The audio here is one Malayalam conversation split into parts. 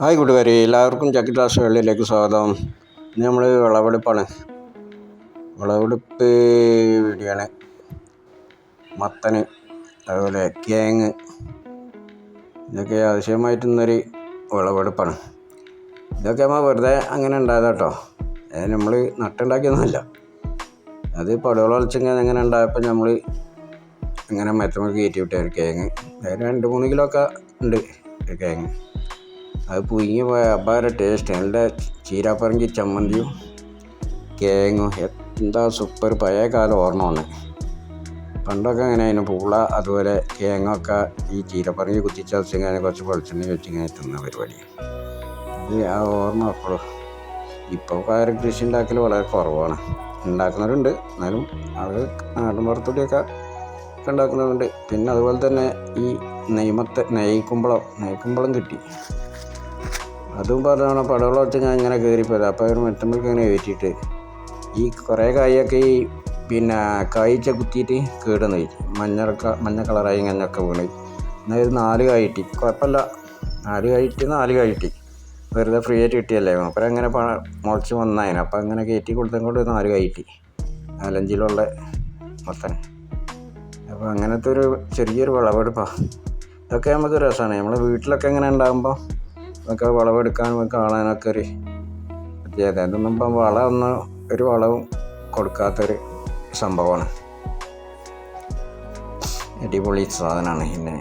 ഹായ് കൂട്ടുകാരെ എല്ലാവർക്കും ചക്കി ക്ലാസ് സ്വാഗതം. ഇന്ന് നമ്മൾ വിളവെടുപ്പാണ്. വിളവെടുപ്പ് വീഡിയോയാണ്. മത്തന് അതുപോലെ കേങ്ങ് ഇതൊക്കെ ആവശ്യമായിട്ടുന്നൊരു വിളവെടുപ്പാണ്. ഇതൊക്കെ നമ്മൾ വെറുതെ അങ്ങനെ ഉണ്ടായതാ കേട്ടോ അത് നമ്മൾ നട്ടുണ്ടാക്കിയൊന്നുമല്ല. അത് പടവളം കളിച്ചിങ്ങനെ അങ്ങനെ ഉണ്ടായപ്പോൾ നമ്മൾ അങ്ങനെ മെത്തമൊക്കെ കയറ്റി വിട്ടായിരുന്നു കേങ്ങ് രണ്ട് മൂന്ന് കിലോ ഒക്കെ ഉണ്ട് കേങ്ങ് അത് പുഴുങ്ങി പോയ അപാര ടേസ്റ്റ് നല്ല ചീരാപ്പറങ്കി ചമ്മന്തിയും കേങ്ങും എന്താ സൂപ്പർ പഴയ കാലം ഓർമ്മ വന്ന്. പണ്ടൊക്കെ അങ്ങനെ അതിന് പൂള അതുപോലെ കേങ്ങൊക്കെ ഈ ചീരപ്പറങ്കി കുത്തിച്ചതച്ചിങ്ങനെ കുറച്ച് വെളിച്ചെണ്ണ വെച്ചിങ്ങനെ തിന്ന പരിപാടി. ഇത് ആ ഓർമ്മ അപ്പോഴും ഇപ്പോൾ പയർ കൃഷി ഉണ്ടാക്കൽ വളരെ കുറവാണ്. ഉണ്ടാക്കുന്നവരുണ്ട്. എന്നാലും അത് നാടൻ പുറത്തൂടെയൊക്കെ ഒക്കെ ഉണ്ടാക്കുന്നവരുണ്ട്. പിന്നെ അതുപോലെ തന്നെ ഈ നെയ്മത്തെ നെയ്ക്കുമ്പളം. നെയ്ക്കുമ്പളം കിട്ടി. അതും പറഞ്ഞാണ് പടവളം വെച്ച് ഞാൻ ഇങ്ങനെ കയറിപ്പോയത് അപ്പോൾ ഒരു മെത്തുമ്പോഴേക്ക് ഇങ്ങനെ കയറ്റിയിട്ട് ഈ കുറേ കായൊക്കെ ഈ പിന്നെ കായ്ച്ച കുത്തിയിട്ട് കേടുന്നു മഞ്ഞ മഞ്ഞ കളറായി ഇങ്ങനെയൊക്കെ വീണ്. എന്നാൽ ഒരു നാല് കായിട്ടി കുഴപ്പമില്ല. നാല് കായിട്ടി നാല് കായിട്ടി വെറുതെ ഫ്രീ ആയിട്ട് കിട്ടിയല്ലേ? അപ്പോൾ അങ്ങനെ പ മുളച്ച് വന്നതിന് അപ്പം അങ്ങനെ കയറ്റി കൊടുത്തും കൊണ്ട് നാല് കായിട്ടി നാലഞ്ചിലുള്ള മൊത്തം. അപ്പോൾ അങ്ങനത്തെ ഒരു ചെറിയൊരു വിളവെടുപ്പാണ് ഇതൊക്കെ നമുക്ക് രസമാണ്. നമ്മൾ വീട്ടിലൊക്കെ ഇങ്ങനെ ഉണ്ടാകുമ്പോൾ ഒക്കെ വിളവെടുക്കാനും കാണാനൊക്കെ ഒരു പ്രത്യേകത. ഇപ്പം ഇപ്പം ഒന്ന് ഒരു വളവും കൊടുക്കാത്തൊരു സംഭവമാണ്. അടിപൊളി സാധനമാണ് പിന്നെ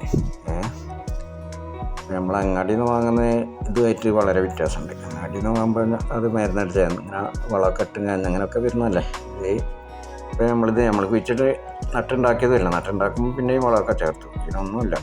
നമ്മൾ അങ്ങാടിയിൽ നിന്ന് വാങ്ങുന്ന ഇതുമായിട്ട് വളരെ വ്യത്യാസമുണ്ട്. അങ്ങാടിയിൽ നിന്ന് വാങ്ങുമ്പോൾ അത് മരുന്നടിച്ച വളമൊക്കെ ഇട്ട് അങ്ങനെയൊക്കെ വരുന്നതല്ലേ? ഇത് ഇപ്പം നമ്മളിത് നമ്മൾ കുഴിച്ചിട്ട് നട്ടുണ്ടാക്കിയതല്ല നട്ടുണ്ടാക്കുമ്പോൾ പിന്നെയും വളമൊക്കെ ചേർത്തു. ഇതൊന്നുമില്ല